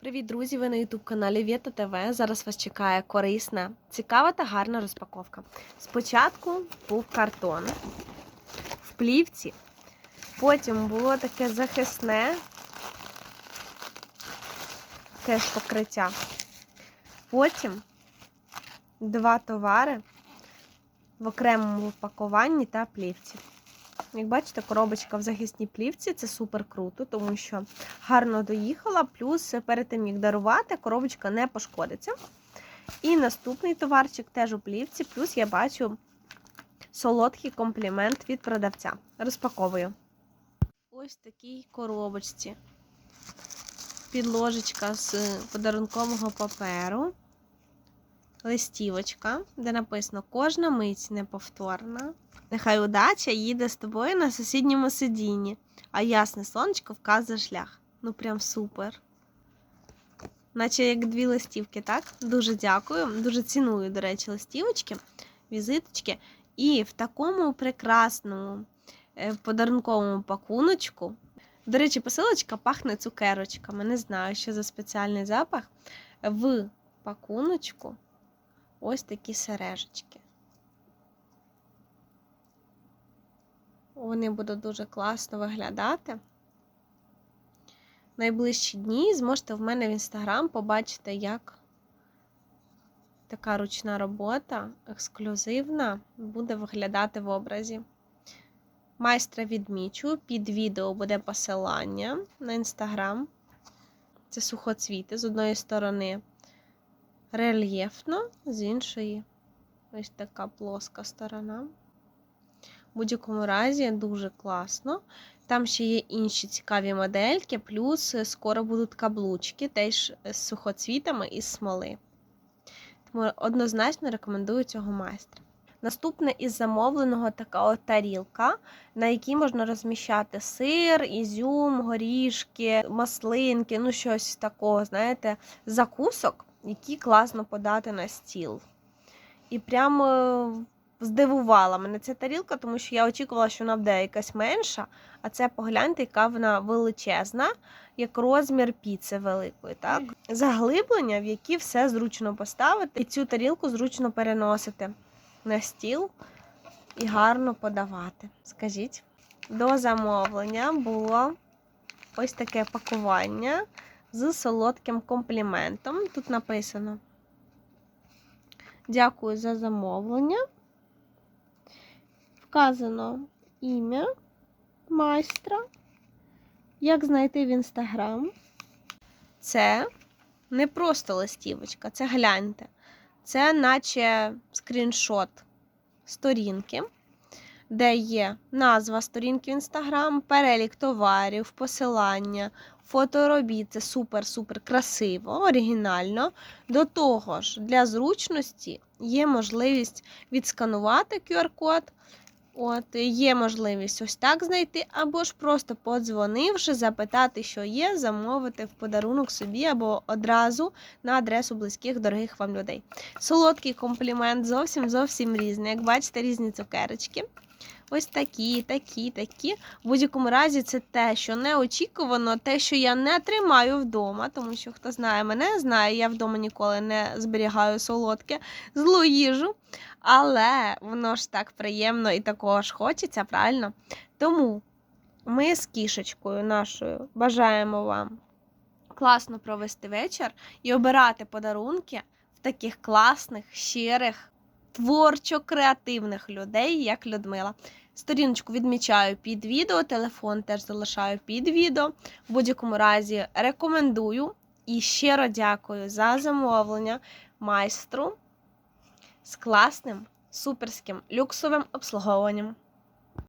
Привіт, друзі! Ви на youtube каналі Вєта ТВ. Зараз вас чекає корисна, цікава та гарна розпаковка. Спочатку був картон в плівці, потім було таке захисне теж покриття. Потім два товари в окремому упакуванні та плівці. Як бачите, коробочка в захисній плівці це супер круто, тому що гарно доїхала, плюс перед тим, як дарувати, коробочка не пошкодиться. І наступний товарчик теж у плівці, плюс я бачу солодкий комплімент від продавця. Розпаковую. Ось такій коробочці. Підложечка з подарункового паперу. Листівочка, де написано Кожна мить неповторна. Нехай удача їде з тобою на сусідньому сидінні, а ясне сонечко вказує шлях. Ну прям супер. Наче як дві листівки, так? Дуже дякую. Дуже ціную, до речі, листівочки, візиточки. І в такому прекрасному е, подарунковому пакуночку. До речі, посилочка пахне цукерочками. Не знаю, що за спеціальний запах. В пакуночку ось такі сережечки. Вони будуть дуже класно виглядати. Найближчі дні зможете в мене в інстаграм побачити, як така ручна робота, ексклюзивна, буде виглядати в образі. Майстра відмічу, під відео буде посилання на інстаграм. Це сухоцвіти з одної сторони рельєфно, з іншої ось така плоска сторона. В будь-якому разі дуже класно. Там ще є інші цікаві модельки, плюс скоро будуть каблучки, теж з сухоцвітами із смоли. Тому однозначно рекомендую цього майстра. Наступне із замовленого така от тарілка, на якій можна розміщати сир, ізюм, горішки, маслинки, ну щось такого, знаєте, закусок, які класно подати на стіл. І прямо здивувала мене ця тарілка, тому що я очікувала, що вона буде якась менша, а це погляньте, яка вона величезна, як розмір піци великої. так? Заглиблення, в які все зручно поставити, і цю тарілку зручно переносити на стіл і гарно подавати. Скажіть, до замовлення було ось таке пакування з солодким компліментом. Тут написано. Дякую за замовлення. Вказано ім'я майстра. Як знайти в інстаграм? Це не просто листівочка, це гляньте. Це наче скріншот сторінки, де є назва сторінки в інстаграм, перелік товарів, посилання, фоторобіт. Це супер-супер красиво, оригінально. До того ж, для зручності є можливість відсканувати QR-код. От, Є можливість ось так знайти, або ж просто подзвонивши, запитати, що є, замовити в подарунок собі, або одразу на адресу близьких, дорогих вам людей. Солодкий комплімент зовсім зовсім різний. Як бачите, різні цукерочки. Ось такі, такі, такі. В будь-якому разі, це те, що неочікувано, те, що я не тримаю вдома, тому що хто знає мене, знає, я вдома ніколи не зберігаю солодке, злу їжу. Але воно ж так приємно і такого ж хочеться, правильно? Тому ми з кішечкою нашою бажаємо вам класно провести вечір і обирати подарунки в таких класних, щирих, творчо-креативних людей, як Людмила. Сторіночку відмічаю під відео, телефон теж залишаю під відео. В будь-якому разі рекомендую і щиро дякую за замовлення майстру з класним, суперським люксовим обслуговуванням.